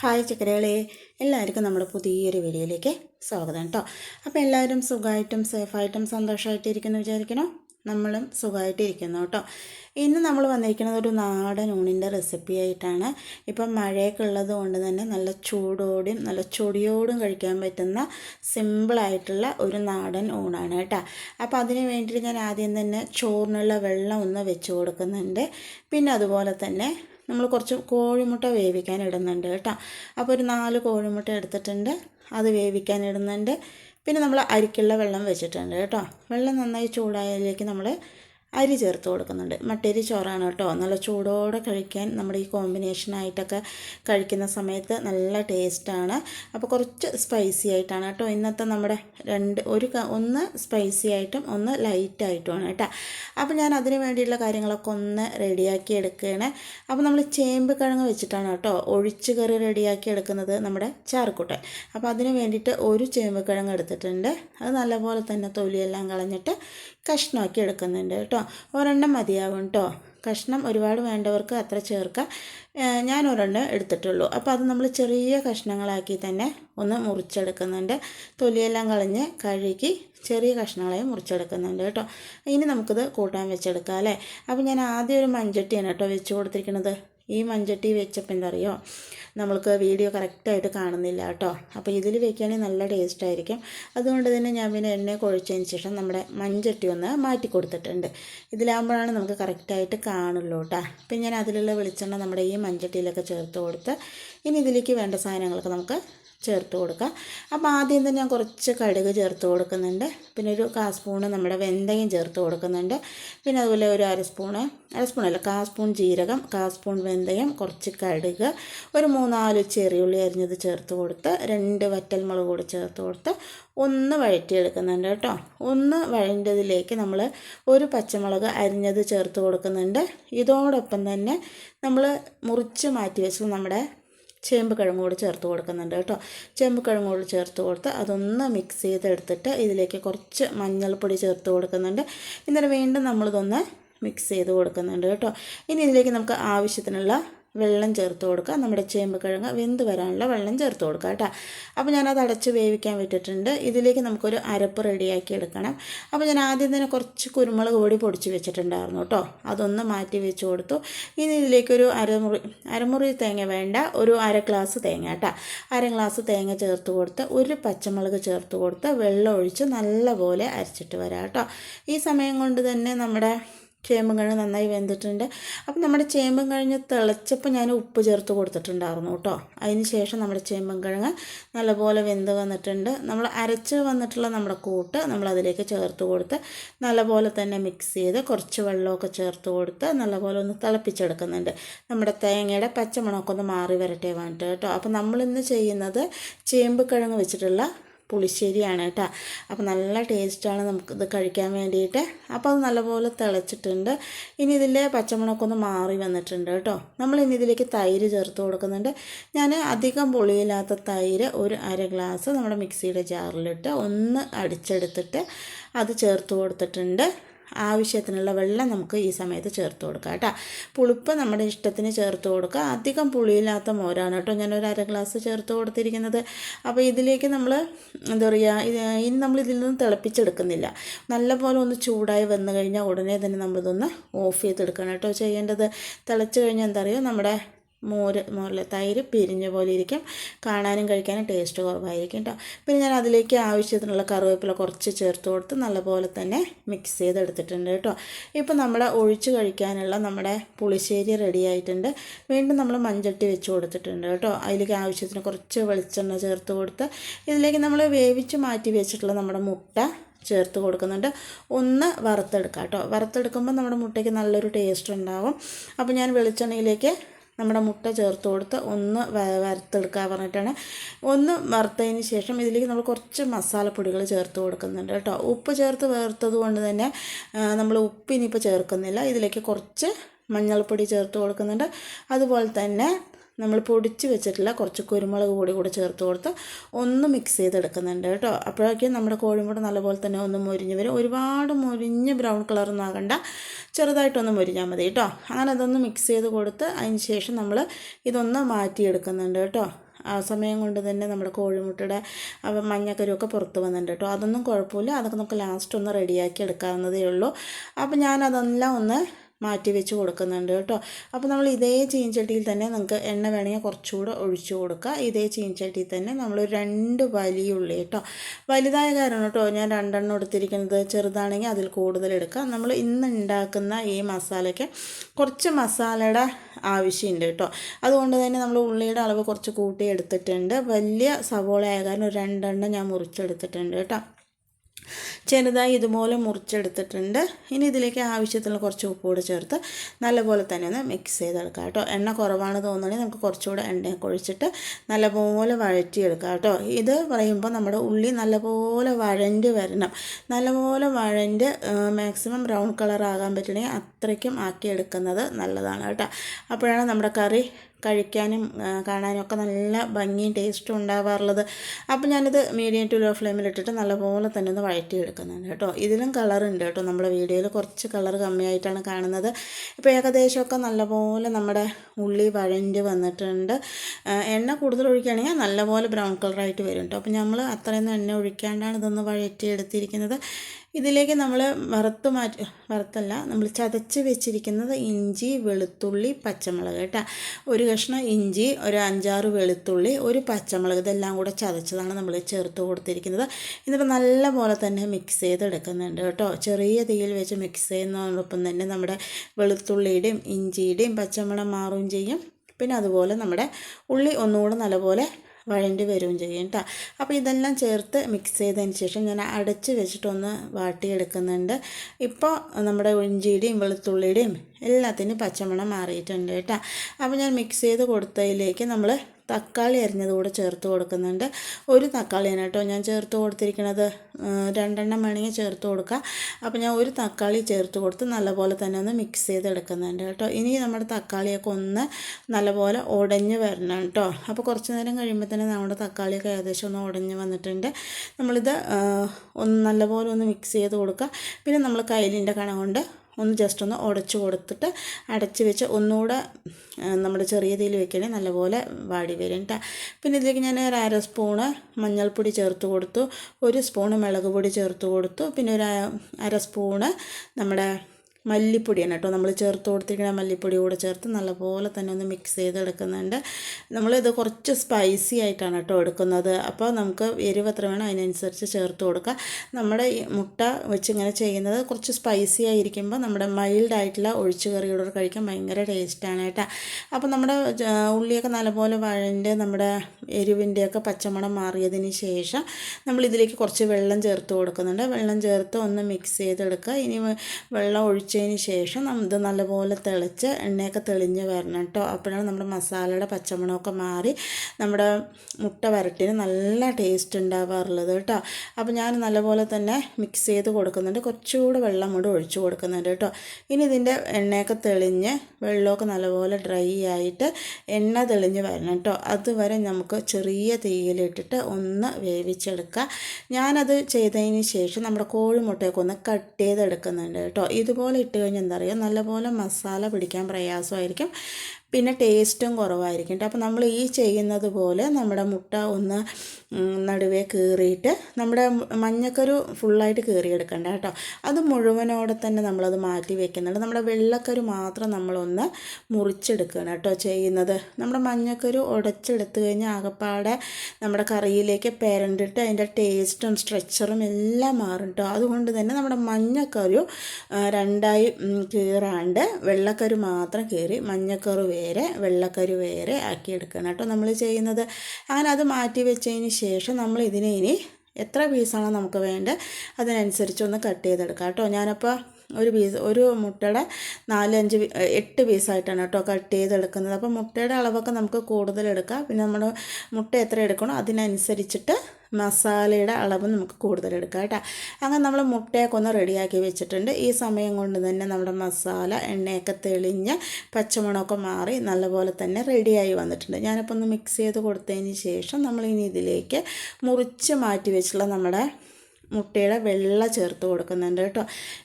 Hi ചക്കരകളെ എല്ലാവർക്കും നമ്മുടെ പുതിയൊരു വീഡിയോയിലേക്ക് സ്വാഗതം കേട്ടോ അപ്പോൾ എല്ലാവരും സുഖമായിട്ടും സേഫായിട്ടും സന്തോഷമായിട്ടും ഇരിക്കുന്നു വിചാരിക്കണോ നമ്മളും സുഖമായിട്ട് ഇരിക്കുന്നു കേട്ടോ ഇന്ന് നമ്മൾ വന്നിരിക്കുന്നത് ഒരു നാടൻ ഊണിന്റെ റെസിപ്പി ആയിട്ടാണ്. ഇപ്പം മഴയൊക്കെ ഉള്ളത് കൊണ്ട് തന്നെ നല്ല ചൂടോടും നല്ല ചൊടിയോടും കഴിക്കാൻ പറ്റുന്ന സിമ്പിളായിട്ടുള്ള ഒരു നാടൻ ഊണാണ് കേട്ടോ. അപ്പോൾ അതിന് വേണ്ടിയിട്ട് ഞാൻ ആദ്യം തന്നെ ചോറിനുള്ള വെള്ളം ഒന്ന് വെച്ച് കൊടുക്കുന്നുണ്ട്. പിന്നെ അതുപോലെ തന്നെ നമ്മൾ കുറച്ച് കോഴിമുട്ട വേവിക്കാൻ ഇടുന്നുണ്ട് കേട്ടോ. അപ്പോൾ ഒരു നാല് കോഴിമുട്ട എടുത്തിട്ടുണ്ട്. അത് വേവിക്കാൻ ഇടുന്നുണ്ട്. പിന്നെ നമ്മൾ അരിക്കുള്ള വെള്ളം വെച്ചിട്ടുണ്ട് കേട്ടോ. വെള്ളം നന്നായി ചൂടായതിലേക്ക് നമ്മൾ അരി ചേർത്ത് കൊടുക്കുന്നുണ്ട്. മട്ടരി ചോറാണ് കേട്ടോ. നല്ല ചൂടോടെ കഴിക്കാൻ നമ്മുടെ ഈ കോമ്പിനേഷനായിട്ടൊക്കെ കഴിക്കുന്ന സമയത്ത് നല്ല ടേസ്റ്റാണ് അപ്പോൾ കുറച്ച് സ്പൈസി ആയിട്ടാണ് കേട്ടോ. ഇന്നത്തെ നമ്മുടെ രണ്ട് ഒരു ഒന്ന് സ്പൈസി ആയിട്ടും ഒന്ന് ലൈറ്റ് ആയിട്ടുമാണ് കേട്ടോ. അപ്പോൾ ഞാൻ അതിന് വേണ്ടിയുള്ള കാര്യങ്ങളൊക്കെ ഒന്ന് റെഡിയാക്കി എടുക്കുകയാണ്. അപ്പോൾ നമ്മൾ ചേമ്പ് കിഴങ്ങ് വെച്ചിട്ടാണ് കേട്ടോ ഒഴിച്ച് കറി റെഡിയാക്കി എടുക്കുന്നത് നമ്മുടെ ചാർക്കൂട്ടൻ അപ്പോൾ അതിന് വേണ്ടിയിട്ട് ഒരു ചേമ്പ് കിഴങ്ങ് എടുത്തിട്ടുണ്ട്. അത് നല്ലപോലെ തന്നെ തൊലിയെല്ലാം കളഞ്ഞിട്ട് കഷ്ണമാക്കി എടുക്കുന്നുണ്ട് കേട്ടോ. ഒരെണ്ണം മതിയാവും കേട്ടോ. കഷ്ണം ഒരുപാട് വേണ്ടവർക്ക് അത്ര ചേർക്കുക ഞാൻ ഒരെണ്ണം എടുത്തിട്ടുള്ളൂ. അപ്പോൾ അത് നമ്മൾ ചെറിയ കഷ്ണങ്ങളാക്കി തന്നെ ഒന്ന് മുറിച്ചെടുക്കുന്നുണ്ട്. തൊലിയെല്ലാം കളഞ്ഞ് കഴുകി ചെറിയ കഷ്ണങ്ങളായി മുറിച്ചെടുക്കുന്നുണ്ട് കേട്ടോ. ഇനി നമുക്കിത് കൂട്ടാൻ വെച്ചെടുക്കാം അല്ലേ? അപ്പോൾ ഞാൻ ആദ്യം ഒരു മഞ്ചട്ടിയാണ് കേട്ടോ വെച്ച് കൊടുത്തിരിക്കുന്നത്. ഈ മൺചട്ടി വെച്ചപ്പോൾ എന്തറിയോ? നമ്മൾക്ക് വീഡിയോ കറക്റ്റായിട്ട് കാണുന്നില്ല കേട്ടോ. അപ്പോൾ ഇതിൽ വെക്കുകയാണെങ്കിൽ നല്ല ടേസ്റ്റ് ആയിരിക്കും. അതുകൊണ്ട് തന്നെ ഞാൻ പിന്നെ എണ്ണ കുഴച്ചതിന് ശേഷം നമ്മുടെ മൺചട്ടി ഒന്ന് മാറ്റി കൊടുത്തിട്ടുണ്ട്. ഇതിലാകുമ്പോഴാണ് നമുക്ക് കറക്റ്റായിട്ട് കാണുള്ളൂ കേട്ടോ. അപ്പം ഞാൻ അതിലുള്ള വെളിച്ചെണ്ണ നമ്മുടെ ഈ മൺചട്ടിയിലൊക്കെ ചേർത്ത് കൊടുത്ത് ഇനി ഇതിലേക്ക് വേണ്ട സാധനങ്ങളൊക്കെ നമുക്ക് ചേർത്ത് കൊടുക്കുക. അപ്പോൾ ആദ്യം തന്നെ ഞാൻ കുറച്ച് കടുക് ചേർത്ത് കൊടുക്കുന്നുണ്ട്. പിന്നെ ഒരു കാ സ്പൂണ് നമ്മുടെ വെന്തയും ചേർത്ത് കൊടുക്കുന്നുണ്ട്. പിന്നെ അതുപോലെ ഒരു അര സ്പൂണ് അര സ്പൂണല്ല കാ സ്പൂൺ ജീരകം കാ സ്പൂൺ വെന്തയം കുറച്ച് കടുക് ഒരു മൂന്നാൽ ചെറിയുള്ളി അരിഞ്ഞത് ചേർത്ത് കൊടുത്ത് രണ്ട് വറ്റൽമുളക് കൂടി ചേർത്ത് കൊടുത്ത് ഒന്ന് വഴറ്റിയെടുക്കുന്നുണ്ട് കേട്ടോ. ഒന്ന് വഴണ്ടതിലേക്ക് നമ്മൾ ഒരു പച്ചമുളക് അരിഞ്ഞത് ചേർത്ത് കൊടുക്കുന്നുണ്ട്. ഇതോടൊപ്പം തന്നെ നമ്മൾ മുറിച്ച് മാറ്റി വെച്ച് നമ്മുടെ ചേമ്പ് കിഴങ്ങോട് ചേർത്ത് കൊടുക്കുന്നുണ്ട് കേട്ടോ. ചേമ്പ് കിഴങ്ങോട് ചേർത്ത് കൊടുത്ത് അതൊന്ന് മിക്സ് ചെയ്തെടുത്തിട്ട് ഇതിലേക്ക് കുറച്ച് മഞ്ഞൾപ്പൊടി ചേർത്ത് കൊടുക്കുന്നുണ്ട്. എന്നിട്ട് വീണ്ടും നമ്മളിതൊന്ന് മിക്സ് ചെയ്ത് കൊടുക്കുന്നുണ്ട് കേട്ടോ. ഇനി ഇതിലേക്ക് നമുക്ക് ആവശ്യത്തിനുള്ള വെള്ളം ചേർത്ത് കൊടുക്കുക. നമ്മുടെ ചേമ്പ് കിഴങ്ങ് വെന്ത് വരാനുള്ള വെള്ളം ചേർത്ത് കൊടുക്കുക കേട്ടോ. അപ്പോൾ ഞാനത് അടച്ച് വേവിക്കാൻ വിട്ടിട്ടുണ്ട്. ഇതിലേക്ക് നമുക്കൊരു അരപ്പ് റെഡിയാക്കി എടുക്കണം. അപ്പോൾ ഞാൻ ആദ്യം തന്നെ കുറച്ച് കുരുമുളക് പൊടി പൊടിച്ച് വെച്ചിട്ടുണ്ടായിരുന്നു കേട്ടോ. അതൊന്ന് മാറ്റി വെച്ച് കൊടുത്തു. ഇനി ഇതിലേക്കൊരു അരമുറി അരമുറി തേങ്ങ വേണ്ട. ഒരു അര ഗ്ലാസ് തേങ്ങ കേട്ടോ. അര ഗ്ലാസ് തേങ്ങ ചേർത്ത് കൊടുത്ത് ഒരു പച്ചമുളക് ചേർത്ത് കൊടുത്ത് വെള്ളം ഒഴിച്ച് നല്ലപോലെ അരച്ചിട്ട് വരാം കേട്ടോ. ഈ സമയം കൊണ്ട് തന്നെ നമ്മുടെ ചേമ്പും കഴിഞ്ഞ് നന്നായി വെന്തിട്ടുണ്ട്. അപ്പം നമ്മുടെ ചേമ്പും കഴിഞ്ഞ് തിളച്ചപ്പോൾ ഞാൻ ഉപ്പ് ചേർത്ത് കൊടുത്തിട്ടുണ്ടായിരുന്നു കേട്ടോ. അതിന് ശേഷം നമ്മുടെ ചേമ്പും കിഴങ്ങ് നല്ലപോലെ വെന്ത് വന്നിട്ടുണ്ട്. നമ്മൾ അരച്ച് വന്നിട്ടുള്ള നമ്മുടെ കൂട്ട് നമ്മൾ അതിലേക്ക് ചേർത്ത് കൊടുത്ത് നല്ലപോലെ തന്നെ മിക്സ് ചെയ്ത് കുറച്ച് വെള്ളമൊക്കെ ചേർത്ത് കൊടുത്ത് നല്ലപോലെ ഒന്ന് തിളപ്പിച്ചെടുക്കുന്നുണ്ട്. നമ്മുടെ തേങ്ങയുടെ പച്ചമണമൊക്കെ ഒന്ന് മാറി വരട്ടെ വേണ്ടിട്ട് കേട്ടോ. അപ്പം നമ്മളിന്ന് ചെയ്യുന്നത് ചേമ്പ് കിഴങ്ങ് വെച്ചിട്ടുള്ള പുളിശ്ശേരിയാണ് കേട്ടോ. അപ്പോൾ നല്ല ടേസ്റ്റാണ് നമുക്കിത് കഴിക്കാൻ വേണ്ടിയിട്ട്. അപ്പോൾ അത് നല്ലപോലെ തിളച്ചിട്ടുണ്ട്. ഇനി ഇതിലെ പച്ചമുളകൊക്കെ ഒന്ന് മാറി വന്നിട്ടുണ്ട് കേട്ടോ. നമ്മൾ ഇനി ഇതിലേക്ക് തൈര് ചേർത്ത് കൊടുക്കുന്നുണ്ട്. ഞാൻ അധികം പുളിയില്ലാത്ത തൈര് ഒരു അര ഗ്ലാസ് നമ്മുടെ മിക്സിയുടെ ജാറിലിട്ട് ഒന്ന് അടിച്ചെടുത്തിട്ട് അത് ചേർത്ത് കൊടുത്തിട്ടുണ്ട്. ആവശ്യത്തിനുള്ള വെള്ളം നമുക്ക് ഈ സമയത്ത് ചേർത്ത് കൊടുക്കാം കേട്ടോ. പുളിപ്പ് നമ്മുടെ ഇഷ്ടത്തിന് ചേർത്ത് കൊടുക്കുക അധികം പുളിയില്ലാത്ത മോരാണ് കേട്ടോ ഞാനൊരു അര ഗ്ലാസ് ചേർത്ത് കൊടുത്തിരിക്കുന്നത്. അപ്പോൾ ഇതിലേക്ക് നമ്മൾ എന്താ പറയുക ഇനി നമ്മൾ ഇതിൽ നിന്ന് തിളപ്പിച്ചെടുക്കുന്നില്ല. നല്ലപോലെ ഒന്ന് ചൂടായി വന്നു കഴിഞ്ഞാൽ ഉടനെ തന്നെ നമ്മളിതൊന്ന് ഓഫ് ചെയ്തെടുക്കണം കേട്ടോ ചെയ്യേണ്ടത്. തിളച്ച് കഴിഞ്ഞാൽ എന്താ പറയുക നമ്മുടെ മോര് മോരിലെ തൈര് പിരിഞ്ഞ പോലെ ഇരിക്കും. കാണാനും കഴിക്കാനും ടേസ്റ്റ് കുറവായിരിക്കും കേട്ടോ പിന്നെ ഞാൻ അതിലേക്ക് ആവശ്യത്തിനുള്ള കറിവേപ്പില കുറച്ച് ചേർത്ത് കൊടുത്ത് നല്ലപോലെ തന്നെ മിക്സ് ചെയ്തെടുത്തിട്ടുണ്ട് കേട്ടോ ഇപ്പോൾ നമ്മൾ ഒഴിച്ച് കഴിക്കാനുള്ള നമ്മുടെ പുളിശ്ശേരി റെഡി ആയിട്ടുണ്ട്. വീണ്ടും നമ്മൾ മഞ്ചട്ടി വെച്ച് കൊടുത്തിട്ടുണ്ട് കേട്ടോ അതിലേക്ക് ആവശ്യത്തിന് കുറച്ച് വെളിച്ചെണ്ണ ചേർത്ത് കൊടുത്ത് ഇതിലേക്ക് നമ്മൾ വേവിച്ച് മാറ്റി വെച്ചിട്ടുള്ള നമ്മുടെ മുട്ട ചേർത്ത് കൊടുക്കുന്നുണ്ട്. ഒന്ന് വറുത്തെടുക്കാം കേട്ടോ വറുത്തെടുക്കുമ്പോൾ നമ്മുടെ മുട്ടയ്ക്ക് നല്ലൊരു ടേസ്റ്റ് ഉണ്ടാവും. അപ്പോൾ ഞാൻ വെളിച്ചെണ്ണയിലേക്ക് നമ്മുടെ മുട്ട ചേർത്ത് കൊടുത്ത് ഒന്ന് വറുത്തെടുക്കുക പറഞ്ഞിട്ടാണ്. ഒന്ന് വറുത്തതിന് ശേഷം ഇതിലേക്ക് നമ്മൾ കുറച്ച് മസാലപ്പൊടികൾ ചേർത്ത് കൊടുക്കുന്നുണ്ട് കേട്ടോ. ഉപ്പ് ചേർത്ത് വേർത്തത് കൊണ്ട് തന്നെ നമ്മൾ ഉപ്പ് ഇനിയിപ്പോൾ ചേർക്കുന്നില്ല. ഇതിലേക്ക് കുറച്ച് മഞ്ഞൾപ്പൊടി ചേർത്ത് കൊടുക്കുന്നുണ്ട്. അതുപോലെ തന്നെ നമ്മൾ പൊടിച്ച് വെച്ചിട്ടുള്ള കുറച്ച് കുരുമുളക് പൊടി കൂടെ ചേർത്ത് കൊടുത്ത് ഒന്ന് മിക്സ് ചെയ്തെടുക്കുന്നുണ്ട് കേട്ടോ. അപ്പോഴേക്കും നമ്മുടെ കോഴിമുട്ട നല്ലപോലെ തന്നെ ഒന്ന് മുരിഞ്ഞ് വരും. ഒരുപാട് മുരിഞ്ഞ് ബ്രൗൺ കളറൊന്നും ആകണ്ട. ചെറുതായിട്ടൊന്ന് മുരിഞ്ഞാൽ മതി കേട്ടോ. അങ്ങനെ അതൊന്ന് മിക്സ് ചെയ്ത് കൊടുത്ത് അതിന് ശേഷം നമ്മൾ ഇതൊന്ന് മാറ്റിയെടുക്കുന്നുണ്ട് കേട്ടോ. ആ സമയം കൊണ്ട് തന്നെ നമ്മുടെ കോഴിമുട്ടയുടെ മഞ്ഞക്കരുമൊക്കെ പുറത്ത് വന്നിട്ടുണ്ട് കേട്ടോ. അതൊന്നും കുഴപ്പമില്ല. അതൊക്കെ നമുക്ക് ലാസ്റ്റ് ഒന്ന് റെഡിയാക്കി എടുക്കാവുന്നതേ ഉള്ളൂ. അപ്പോൾ ഞാനതെല്ലാം ഒന്ന് മാറ്റി വെച്ച് കൊടുക്കുന്നുണ്ട് കേട്ടോ. അപ്പോൾ നമ്മൾ ഇതേ ചീഞ്ചട്ടിയിൽ തന്നെ നിങ്ങൾക്ക് എണ്ണ വേണമെങ്കിൽ കുറച്ചുകൂടെ ഒഴിച്ചു കൊടുക്കുക ഇതേ ചീഞ്ചട്ടിയിൽ തന്നെ നമ്മൾ രണ്ട് വലിയ ഉള്ളി കേട്ടോ. വലുതായ കാരണം കേട്ടോ ഞാൻ രണ്ടെണ്ണം എടുത്തിരിക്കുന്നത്. ചെറുതാണെങ്കിൽ അതിൽ കൂടുതൽ എടുക്കുക നമ്മൾ ഇന്ന് ഉണ്ടാക്കുന്ന ഈ മസാലയ്ക്ക് കുറച്ച് മസാലയുടെ ആവശ്യമുണ്ട് കേട്ടോ. അതുകൊണ്ട് തന്നെ നമ്മൾ ഉള്ളിയുടെ അളവ് കുറച്ച് കൂട്ടി എടുത്തിട്ടുണ്ട്. വലിയ സവോള ആയ കാരണം രണ്ടെണ്ണം ഞാൻ മുറിച്ചെടുത്തിട്ടുണ്ട് കേട്ടോ. ചെറുതായി ഇതുപോലെ മുറിച്ചെടുത്തിട്ടുണ്ട്. ഇനി ഇതിലേക്ക് ആവശ്യത്തിനുള്ള കുറച്ച് ഉപ്പ് കൂടെ ചേർത്ത് നല്ലപോലെ തന്നെ ഒന്ന് മിക്സ് ചെയ്തെടുക്കാം കേട്ടോ. എണ്ണ കുറവാണ് തോന്നുകയാണെങ്കിൽ നമുക്ക് കുറച്ചുകൂടെ എണ്ണയൊക്കെ ഒഴിച്ചിട്ട് നല്ലപോലെ വഴറ്റിയെടുക്കാം കേട്ടോ. ഇത് പറയുമ്പോൾ നമ്മുടെ ഉള്ളി നല്ലപോലെ വഴണ്ട് വരണം. നല്ലപോലെ വഴണ്ട് മാക്സിമം ബ്രൗൺ കളർ ആകാൻ പറ്റണമെങ്കിൽ അത്രയ്ക്കും ആക്കിയെടുക്കുന്നത് നല്ലതാണ് കേട്ടോ. അപ്പോഴാണ് നമ്മുടെ കറി കഴിക്കാനും കാണാനും ഒക്കെ നല്ല ഭംഗിയും ടേസ്റ്റും ഉണ്ടാവാറുള്ളത്. അപ്പോൾ ഞാനിത് മീഡിയം ടു ലോ ഫ്ലെയിമിൽ ഇട്ടിട്ട് നല്ലപോലെ തന്നെ ഒന്ന് വഴറ്റിയെടുക്കുന്നുണ്ട് കേട്ടോ. ഇതിലും കളറുണ്ട് കേട്ടോ. നമ്മുടെ വീഡിയോയിൽ കുറച്ച് കളർ കമ്മിയായിട്ടാണ് കാണുന്നത്. ഇപ്പോൾ ഏകദേശമൊക്കെ നല്ലപോലെ നമ്മുടെ ഉള്ളി വഴഞ്ഞ് വന്നിട്ടുണ്ട്. എണ്ണ കൂടുതൽ ഒഴിക്കുകയാണെങ്കിൽ നല്ലപോലെ ബ്രൗൺ കളറായിട്ട് വരും കേട്ടോ. അപ്പോൾ നമ്മൾ അത്രയൊന്നും എണ്ണ ഒഴിക്കാണ്ടാണ് ഇതൊന്ന് വഴറ്റിയെടുത്തിരിക്കുന്നത്. ഇതിലേക്ക് നമ്മൾ വറുത്ത് മാറ്റി വറുത്തല്ല നമ്മൾ ചതച്ച് വെച്ചിരിക്കുന്നത് ഇഞ്ചി വെളുത്തുള്ളി പച്ചമുളക് കേട്ടോ. ഒരു കഷ്ണം ഇഞ്ചി ഒരു അഞ്ചാറ് വെളുത്തുള്ളി ഒരു പച്ചമുളക് ഇതെല്ലാം കൂടെ ചതച്ചതാണ് നമ്മൾ ചേർത്ത് കൊടുത്തിരിക്കുന്നത്. എന്നിട്ട് നല്ല പോലെ തന്നെ മിക്സ് ചെയ്തെടുക്കുന്നുണ്ട് കേട്ടോ. ചെറിയ തീയിൽ വെച്ച് മിക്സ് ചെയ്യുന്നതോടൊപ്പം തന്നെ നമ്മുടെ വെളുത്തുള്ളിയുടെയും ഇഞ്ചിയുടെയും പച്ചമുളക് മാറുകയും ചെയ്യും. പിന്നെ അതുപോലെ നമ്മുടെ ഉള്ളി ഒന്നുകൂടെ നല്ലപോലെ വഴണ്ടി വരികയും ചെയ്യും കേട്ടോ അപ്പോൾ ഇതെല്ലാം ചേർത്ത് മിക്സ് ചെയ്തതിന് ശേഷം ഞാൻ അടച്ച് വെച്ചിട്ടൊന്ന് വാട്ടിയെടുക്കുന്നുണ്ട്. ഇപ്പോൾ നമ്മുടെ ഇഞ്ചിയുടെയും വെളുത്തുള്ളിയുടെയും എല്ലാത്തിനും പച്ചമണം മാറിയിട്ടുണ്ട് കേട്ടോ അപ്പോൾ ഞാൻ മിക്സ് ചെയ്ത് കൊടുത്തതിലേക്ക് നമ്മൾ തക്കാളി അരിഞ്ഞത് കൂടെ ചേർത്ത് കൊടുക്കുന്നുണ്ട്. ഒരു തക്കാളിയാണ് കേട്ടോ ഞാൻ ചേർത്ത് കൊടുത്തിരിക്കുന്നത് രണ്ടെണ്ണം വേണമെങ്കിൽ ചേർത്ത് കൊടുക്കുക അപ്പോൾ ഞാൻ ഒരു തക്കാളി ചേർത്ത് കൊടുത്ത് നല്ലപോലെ തന്നെ ഒന്ന് മിക്സ് ചെയ്തെടുക്കുന്നുണ്ട് കേട്ടോ. ഇനി നമ്മുടെ തക്കാളിയൊക്കെ ഒന്ന് നല്ലപോലെ ഉടഞ്ഞ് വരണം കേട്ടോ. അപ്പോൾ കുറച്ച് നേരം കഴിയുമ്പോൾ തന്നെ നമ്മുടെ തക്കാളിയൊക്കെ ഏകദേശം ഒന്ന് ഉടഞ്ഞ് വന്നിട്ടുണ്ട്. നമ്മളിത് ഒന്ന് നല്ലപോലെ ഒന്ന് മിക്സ് ചെയ്ത് കൊടുക്കുക പിന്നെ നമ്മൾ കയ്യിലിന്റെ കണ കൊണ്ട് ഒന്ന് ജസ്റ്റ് ഒന്ന് ഉടച്ചു കൊടുത്തിട്ട് അടച്ച് വെച്ച് ഒന്നുകൂടെ നമ്മുടെ ചെറിയ തീയിൽ വെക്കണേ നല്ലപോലെ വാടി വരും കേട്ടോ പിന്നെ ഇതിലേക്ക് ഞാൻ ഒരു അര സ്പൂണ് മഞ്ഞൾപ്പൊടി ചേർത്ത് കൊടുത്തു ഒരു സ്പൂണ് മുളക് പൊടി ചേർത്ത് കൊടുത്തു പിന്നെ ഒരു അര സ്പൂണ് നമ്മുടെ മല്ലിപ്പൊടിയാണ് കേട്ടോ. നമ്മൾ ചേർത്ത് കൊടുത്തിരിക്കുന്ന മല്ലിപ്പൊടി കൂടെ ചേർത്ത് നല്ലപോലെ തന്നെ ഒന്ന് മിക്സ് ചെയ്തെടുക്കുന്നുണ്ട്. നമ്മളിത് കുറച്ച് സ്പൈസി ആയിട്ടാണ് കേട്ടോ എടുക്കുന്നത്. അപ്പോൾ നമുക്ക് എരിവ് എത്ര വേണം അതിനനുസരിച്ച് ചേർത്ത് കൊടുക്കുക നമ്മുടെ മുട്ട വെച്ച് ഇങ്ങനെ ചെയ്യുന്നത് കുറച്ച് സ്പൈസി ആയിരിക്കുമ്പോൾ നമ്മുടെ മൈൽഡ് ആയിട്ടുള്ള ഒഴിച്ചു കറിയോട് കഴിക്കാൻ ഭയങ്കര ടേസ്റ്റാണ് കേട്ടോ. അപ്പോൾ നമ്മുടെ ഉള്ളിയൊക്കെ നല്ലപോലെ വഴന്റെ നമ്മുടെ എരിവിന്റെയൊക്കെ പച്ചമണം മാറിയതിന് ശേഷം നമ്മൾ ഇതിലേക്ക് കുറച്ച് വെള്ളം ചേർത്ത് കൊടുക്കുന്നുണ്ട്. വെള്ളം ചേർത്ത് ഒന്ന് മിക്സ് ചെയ്തെടുക്കുക. ഇനി വെള്ളം ഒഴിച്ച് ഒഴിച്ചതിന് ശേഷം ഇത് നല്ലപോലെ തിളച്ച് എണ്ണയൊക്കെ തെളിഞ്ഞ് വരണം കേട്ടോ. അപ്പോഴാണ് നമ്മുടെ മസാലയുടെ പച്ചമണമൊക്കെ മാറി നമ്മുടെ മുട്ട വരട്ടിന് നല്ല ടേസ്റ്റ് ഉണ്ടാവാറുള്ളത് കേട്ടോ. അപ്പോൾ ഞാൻ നല്ലപോലെ തന്നെ മിക്സ് ചെയ്ത് കൊടുക്കുന്നുണ്ട്. കുറച്ചുകൂടെ വെള്ളം കൂടെ ഒഴിച്ചു കൊടുക്കുന്നുണ്ട് കേട്ടോ. ഇനി ഇതിന്റെ എണ്ണയൊക്കെ തെളിഞ്ഞ് വെള്ളമൊക്കെ നല്ലപോലെ ഡ്രൈ ആയിട്ട് എണ്ണ തെളിഞ്ഞ് വരണം കേട്ടോ. അതുവരെ നമുക്ക് ചെറിയ തീയിലിട്ടിട്ട് ഒന്ന് വേവിച്ചെടുക്കുക ഞാനത് ചെയ്തതിന് ശേഷം നമ്മുടെ കോഴിമുട്ടയൊക്കെ ഒന്ന് കട്ട് ചെയ്തെടുക്കുന്നുണ്ട് കേട്ടോ. ഇതുപോലെ ഇട്ട് കഴിഞ്ഞാൽ എന്താ പറയുക നല്ലപോലെ മസാല പിടിക്കാൻ പ്രയാസമായിരിക്കും. പിന്നെ ടേസ്റ്റും കുറവായിരിക്കും. അപ്പോൾ നമ്മൾ ഈ ചെയ്യുന്നത് പോലെ നമ്മുടെ മുട്ട ഒന്ന് നടുവേ കീറിയിട്ട് നമ്മുടെ മഞ്ഞക്കരു ഫുള്ളായിട്ട് കീറിയെടുക്കണ്ട കേട്ടോ അത് മുഴുവനോടെ തന്നെ നമ്മളത് മാറ്റി വെക്കുന്നുണ്ട്. നമ്മുടെ വെള്ളക്കരു മാത്രം നമ്മളൊന്ന് മുറിച്ചെടുക്കണം കേട്ടോ ചെയ്യുന്നത്. നമ്മുടെ മഞ്ഞക്കരു ഉടച്ചെടുത്ത് കഴിഞ്ഞാൽ ആകപ്പാടെ നമ്മുടെ കറിയിലേക്ക് പെരണ്ടിട്ട് അതിന്റെ ടേസ്റ്റും സ്ട്രെച്ചറും എല്ലാം മാറും കേട്ടോ അതുകൊണ്ട് തന്നെ നമ്മുടെ മഞ്ഞക്കരു രണ്ടായി കീറാണ്ട് വെള്ളക്കരു മാത്രം കീറി മഞ്ഞക്കരു വേറെ വെള്ളക്കരു വേറെ ആക്കിയെടുക്കണം കേട്ടോ നമ്മൾ ചെയ്യുന്നത്. അങ്ങനെ അത് മാറ്റി വെച്ചതിന് ശേഷം നമ്മൾ ഇതിനെ ഇനി എത്ര പീസാണോ നമുക്ക് വേണ്ടത് അതിനനുസരിച്ച് ഒന്ന് കട്ട് ചെയ്തെടുക്കാം കേട്ടോ. ഞാനപ്പോൾ ഒരു പീസ് ഒരു മുട്ടയുടെ നാലഞ്ച് എട്ട് പീസായിട്ടാണ് കേട്ടോ കട്ട് ചെയ്തെടുക്കുന്നത്. അപ്പോൾ മുട്ടയുടെ അളവൊക്കെ നമുക്ക് കൂടുതൽ എടുക്കാം. പിന്നെ നമ്മൾ മുട്ട എത്ര എടുക്കണോ അതിനനുസരിച്ചിട്ട് മസാലയുടെ അളവ് നമുക്ക് കൂടുതൽ എടുക്കാം കേട്ടോ. അങ്ങനെ നമ്മൾ മുട്ടയൊക്കെ ഒന്ന് റെഡിയാക്കി വെച്ചിട്ടുണ്ട്. ഈ സമയം കൊണ്ട് തന്നെ നമ്മുടെ മസാല എണ്ണയൊക്കെ തെളിഞ്ഞ് പച്ചമുളകൊക്കെ മാറി നല്ലപോലെ തന്നെ റെഡിയായി വന്നിട്ടുണ്ട്. ഞാനിപ്പോൾ ഒന്ന് മിക്സ് ചെയ്ത് കൊടുത്തതിന് ശേഷം നമ്മളിനി ഇതിലേക്ക് മുറിച്ച് മാറ്റി വെച്ചിട്ടുള്ള നമ്മുടെ മുട്ടയുടെ വെള്ള ചേർത്ത് കൊടുക്കുന്നുണ്ട് കേട്ടോ.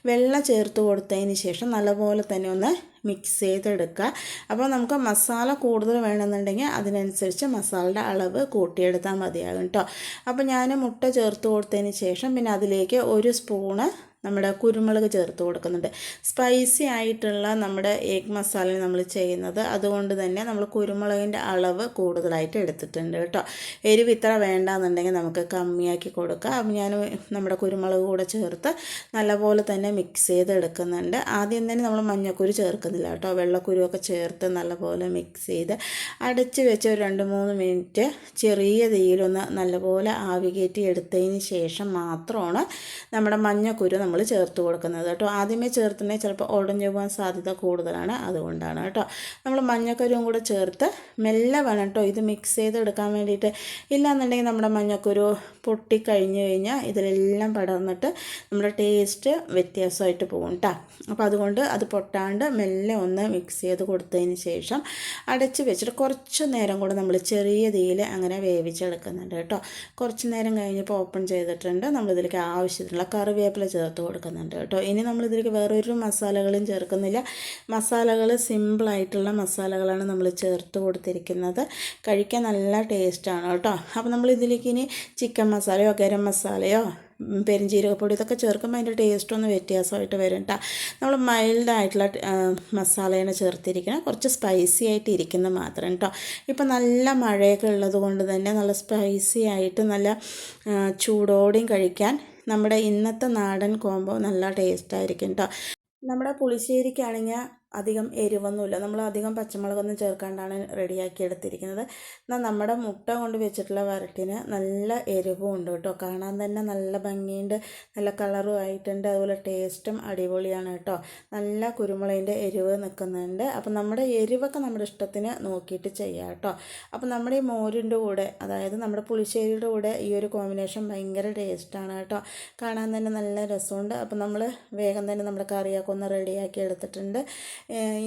വെള്ള ചേർത്ത് കൊടുത്തതിന് ശേഷം നല്ലപോലെ തന്നെ ഒന്ന് മിക്സ് ചെയ്തെടുക്കുക. അപ്പോൾ നമുക്ക് മസാല കൂടുതൽ വേണമെന്നുണ്ടെങ്കിൽ അതിനനുസരിച്ച് മസാലയുടെ അളവ് കൂട്ടിയെടുത്താൽ മതിയാകും കേട്ടോ. അപ്പോൾ ഞാൻ മുട്ട ചേർത്ത് കൊടുത്തതിന് ശേഷം പിന്നെ അതിലേക്ക് ഒരു സ്പൂണ് നമ്മുടെ കുരുമുളക് ചേർത്ത് കൊടുക്കുന്നുണ്ട്. സ്പൈസി ആയിട്ടുള്ള നമ്മുടെ എഗ് മസാല നമ്മൾ ചെയ്യുന്നത് അതുകൊണ്ട് തന്നെ നമ്മൾ കുരുമുളകിന്റെ അളവ് കൂടുതലായിട്ട് എടുത്തിട്ടുണ്ട് കേട്ടോ. എരിവ് ഇത്ര വേണ്ടാന്നുണ്ടെങ്കിൽ നമുക്ക് കമ്മിയാക്കി കൊടുക്കാം. അപ്പം ഞാൻ നമ്മുടെ കുരുമുളക് കൂടെ ചേർത്ത് നല്ലപോലെ തന്നെ മിക്സ് ചെയ്ത് എടുക്കുന്നുണ്ട് ആദ്യം തന്നെ നമ്മൾ മഞ്ഞക്കുരു ചേർക്കുന്നില്ല കേട്ടോ. വെള്ളക്കുരുവൊക്കെ ചേർത്ത് നല്ലപോലെ മിക്സ് ചെയ്ത് അടച്ച് വെച്ച് ഒരു രണ്ട് മൂന്ന് മിനിറ്റ് ചെറിയ തീയിലൊന്ന് നല്ലപോലെ ആവി കയറ്റി എടുത്തതിന് ശേഷം മാത്രമാണ് നമ്മുടെ മഞ്ഞക്കുരു നമ്മൾ നമ്മൾ ചേർത്ത് കൊടുക്കുന്നത് കേട്ടോ. ആദ്യമേ ചേർത്തുണ്ടെങ്കിൽ ചിലപ്പോൾ ഉടഞ്ഞു പോകാൻ സാധ്യത കൂടുതലാണ്. അതുകൊണ്ടാണ് കേട്ടോ. നമ്മൾ മഞ്ഞക്കുരുവും കൂടെ ചേർത്ത് മെല്ലെ വേണം കേട്ടോ. ഇത് മിക്സ് ചെയ്തെടുക്കാൻ വേണ്ടിയിട്ട്. ഇല്ലാന്നുണ്ടെങ്കിൽ നമ്മുടെ മഞ്ഞക്കുരു പൊട്ടിക്കഴിഞ്ഞ് കഴിഞ്ഞാൽ ഇതിലെല്ലാം പടർന്നിട്ട് നമ്മുടെ ടേസ്റ്റ് വ്യത്യാസമായിട്ട് പോകും കേട്ടോ. അപ്പോൾ അതുകൊണ്ട് അത് പൊട്ടാണ്ട് മെല്ലെ ഒന്ന് മിക്സ് ചെയ്ത് കൊടുത്തതിന് ശേഷം അടച്ച് വെച്ചിട്ട് കുറച്ച് നേരം കൂടെ നമ്മൾ ചെറിയ തീയിൽ അങ്ങനെ വേവിച്ചെടുക്കുന്നുണ്ട് കേട്ടോ. കുറച്ച് നേരം കഴിഞ്ഞപ്പോൾ ഓപ്പൺ ചെയ്തിട്ടുണ്ട്. നമ്മളിതിലേക്ക് ആവശ്യത്തിനുള്ള കറിവേപ്പില ചേർത്ത് കൊടുക്കുന്നുണ്ട് കേട്ടോ. ഇനി നമ്മളിതിലേക്ക് വേറൊരു മസാലകളും ചേർക്കുന്നില്ല. മസാലകൾ സിമ്പിളായിട്ടുള്ള മസാലകളാണ് നമ്മൾ ചേർത്ത് കൊടുത്തിരിക്കുന്നത്. കഴിക്കാൻ നല്ല ടേസ്റ്റാണ് കേട്ടോ. അപ്പോൾ നമ്മൾ ഇതിലേക്ക് ഇനി ചിക്കൻ മസാലയോ ഗരം മസാലയോ പെരിഞ്ചീരകപ്പൊടി ഇതൊക്കെ ചേർക്കുമ്പോൾ അതിന്റെ ടേസ്റ്റ് ഒന്ന് വ്യത്യാസമായിട്ട് വരും കേട്ടോ നമ്മൾ മൈൽഡായിട്ടുള്ള മസാലയാണ് ചേർത്തിരിക്കുന്നത്. കുറച്ച് സ്പൈസി ആയിട്ട് ഇരിക്കുന്നത് മാത്രം കേട്ടോ ഇപ്പം നല്ല മഴയൊക്കെ ഉള്ളത് കൊണ്ട് തന്നെ നല്ല സ്പൈസി ആയിട്ട് നല്ല ചൂടോടെയും കഴിക്കാൻ നമ്മുടെ ഇന്നത്തെ നാടൻ കോംബോ നല്ല ടേസ്റ്റായിരിക്കും കേട്ടോ നമ്മുടെ പുളിശ്ശേരിക്കാണെങ്കിൽ അധികം എരിവൊന്നുമില്ല. നമ്മൾ അധികം പച്ചമുളകൊന്നും ചേർക്കാണ്ടാണ് റെഡിയാക്കി എടുത്തിരിക്കുന്നത്. എന്നാൽ നമ്മുടെ മുട്ട കൊണ്ട് വെച്ചിട്ടുള്ള വരട്ടിന് നല്ല എരിവും ഉണ്ട് കേട്ടോ. കാണാൻ തന്നെ നല്ല ഭംഗിയുണ്ട്. നല്ല കളറും ആയിട്ടുണ്ട്. അതുപോലെ ടേസ്റ്റും അടിപൊളിയാണ് കേട്ടോ. നല്ല കുരുമുളകിന്റെ എരിവ് നിൽക്കുന്നുണ്ട്. അപ്പം നമ്മുടെ എരിവൊക്കെ നമ്മുടെ ഇഷ്ടത്തിന് നോക്കിയിട്ട് ചെയ്യാം കേട്ടോ. അപ്പം നമ്മുടെ ഈ മോരിന്റെ കൂടെ അതായത് നമ്മുടെ പുളിശ്ശേരിയുടെ കൂടെ ഈ ഒരു കോമ്പിനേഷൻ ഭയങ്കര ടേസ്റ്റാണ് കേട്ടോ. കാണാൻ തന്നെ നല്ല രസമുണ്ട്. അപ്പം നമ്മൾ വേഗം തന്നെ നമ്മുടെ കറിയൊക്കെ ഒന്ന് റെഡിയാക്കി എടുത്തിട്ടുണ്ട്.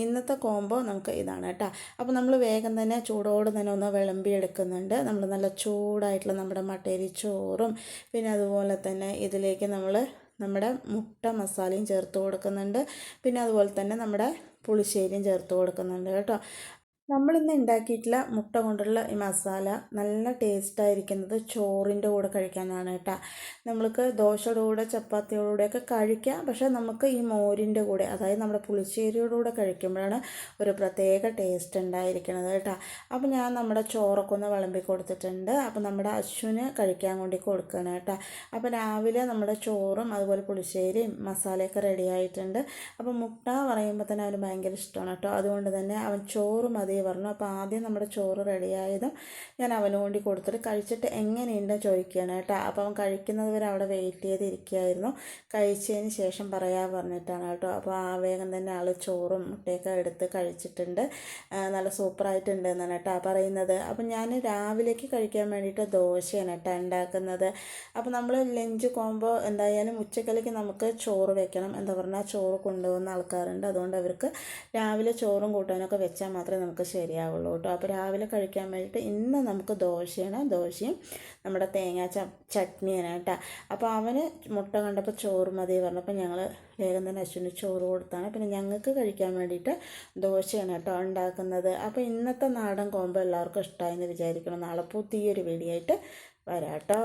ഇന്നത്തെ കോംബോ നമുക്ക് ഇതാണ് കേട്ടോ. അപ്പോൾ നമ്മൾ വേഗം തന്നെ ചൂടോട് തന്നെ ഒന്ന് വിളമ്പി എടുക്കുന്നുണ്ട് നമ്മൾ നല്ല ചൂടായിട്ടുള്ള നമ്മുടെ മട്ടേരി ചോറും പിന്നെ അതുപോലെ തന്നെ ഇതിലേക്ക് നമ്മൾ നമ്മുടെ മുട്ട മസാലയും ചേർത്ത് കൊടുക്കുന്നുണ്ട്. പിന്നെ അതുപോലെ തന്നെ നമ്മുടെ പുളിശ്ശേരിയും ചേർത്ത് കൊടുക്കുന്നുണ്ട് കേട്ടോ. നമ്മളിന്ന് ഉണ്ടാക്കിയിട്ടുള്ള മുട്ട കൊണ്ടുള്ള ഈ മസാല നല്ല ടേസ്റ്റ് ആയിരിക്കുന്നത് ചോറിന്റെ കൂടെ കഴിക്കാനാണ് കേട്ടോ. നമ്മൾക്ക് ദോശയുടെ കൂടെ ചപ്പാത്തിയുടെ കൂടെയൊക്കെ കഴിക്കാം. പക്ഷേ നമുക്ക് ഈ മോരിന്റെ കൂടെ അതായത് നമ്മുടെ പുളിശ്ശേരിയുടെ കൂടെ കഴിക്കുമ്പോഴാണ് ഒരു പ്രത്യേക ടേസ്റ്റ് ഉണ്ടായിരിക്കുന്നത് കേട്ടോ. അപ്പോൾ ഞാൻ നമ്മുടെ ചോറൊക്കെ ഒന്ന് വിളമ്പി കൊടുത്തിട്ടുണ്ട്. അപ്പോൾ നമ്മുടെ അശ്വിന് കഴിക്കാൻ വേണ്ടി കൊടുക്കണം കേട്ടോ. അപ്പോൾ രാവിലെ നമ്മുടെ ചോറും അതുപോലെ പുളിശ്ശേരിയും മസാലയൊക്കെ റെഡി ആയിട്ടുണ്ട്. അപ്പോൾ മുട്ട പറയുമ്പോൾ തന്നെ അവന് ഭയങ്കര ഇഷ്ടമാണ് കേട്ടോ. അതുകൊണ്ട് തന്നെ അവൻ ചോറ് മതി പറഞ്ഞു അപ്പോൾ ആദ്യം നമ്മുടെ ചോറ് റെഡിയായതും ഞാൻ അവന് വേണ്ടി കൊടുത്തിട്ട് കഴിച്ചിട്ട് എങ്ങനെയുണ്ട്? ചോദിക്കുകയാണ് കേട്ടോ. അപ്പോൾ അവൻ കഴിക്കുന്നത് വരെ അവിടെ വെയിറ്റ് ചെയ്തിരിക്കുകയായിരുന്നു. കഴിച്ചതിന് ശേഷം പറയാൻ പറഞ്ഞിട്ടാണ് കേട്ടോ. അപ്പോൾ ആ വേഗം തന്നെ ആൾ ചോറും മുട്ടയൊക്കെ എടുത്ത് കഴിച്ചിട്ടുണ്ട്. നല്ല സൂപ്പറായിട്ടുണ്ട് എന്നാണ് കേട്ടോ പറയുന്നത്. അപ്പം ഞാൻ രാവിലേക്ക് കഴിക്കാൻ വേണ്ടിയിട്ട് ദോശയാണ് കേട്ടോ ഉണ്ടാക്കുന്നത്. അപ്പോൾ നമ്മൾ ലഞ്ച് കോമ്പോ എന്തായാലും ഉച്ചക്കലേക്ക് നമുക്ക് ചോറ് വെക്കണം. എന്താ പറഞ്ഞാൽ ചോറ് കൊണ്ടുപോകുന്ന ആൾക്കാരുണ്ട്. അതുകൊണ്ട് അവർക്ക് രാവിലെ ചോറും കൂട്ടാനൊക്കെ വെച്ചാൽ മാത്രമേ നമുക്ക് ശരിയാവുള്ളൂ കേട്ടോ. അപ്പോൾ രാവിലെ കഴിക്കാൻ വേണ്ടിയിട്ട് ഇന്ന് നമുക്ക് ദോശയാണ്. ദോശയും നമ്മുടെ തേങ്ങ ച ചട്നിയാണ് കേട്ടോ. അപ്പോൾ അവന് മുട്ട കണ്ടപ്പോൾ ചോറ് മതി പറഞ്ഞപ്പോൾ ഞങ്ങൾ വേഗം തന്നെ അശ്വിന് ചോറ് കൊടുത്താണ്. പിന്നെ ഞങ്ങൾക്ക് കഴിക്കാൻ വേണ്ടിയിട്ട് ദോശയാണ് കേട്ടോ ഉണ്ടാക്കുന്നത്. അപ്പോൾ ഇന്നത്തെ നാടൻ കോമ്പോ എല്ലാവർക്കും ഇഷ്ടമായി എന്ന് വിചാരിക്കണം നാളെ പുതിയൊരു വീഡിയോ ആയിട്ട് വരാം കേട്ടോ.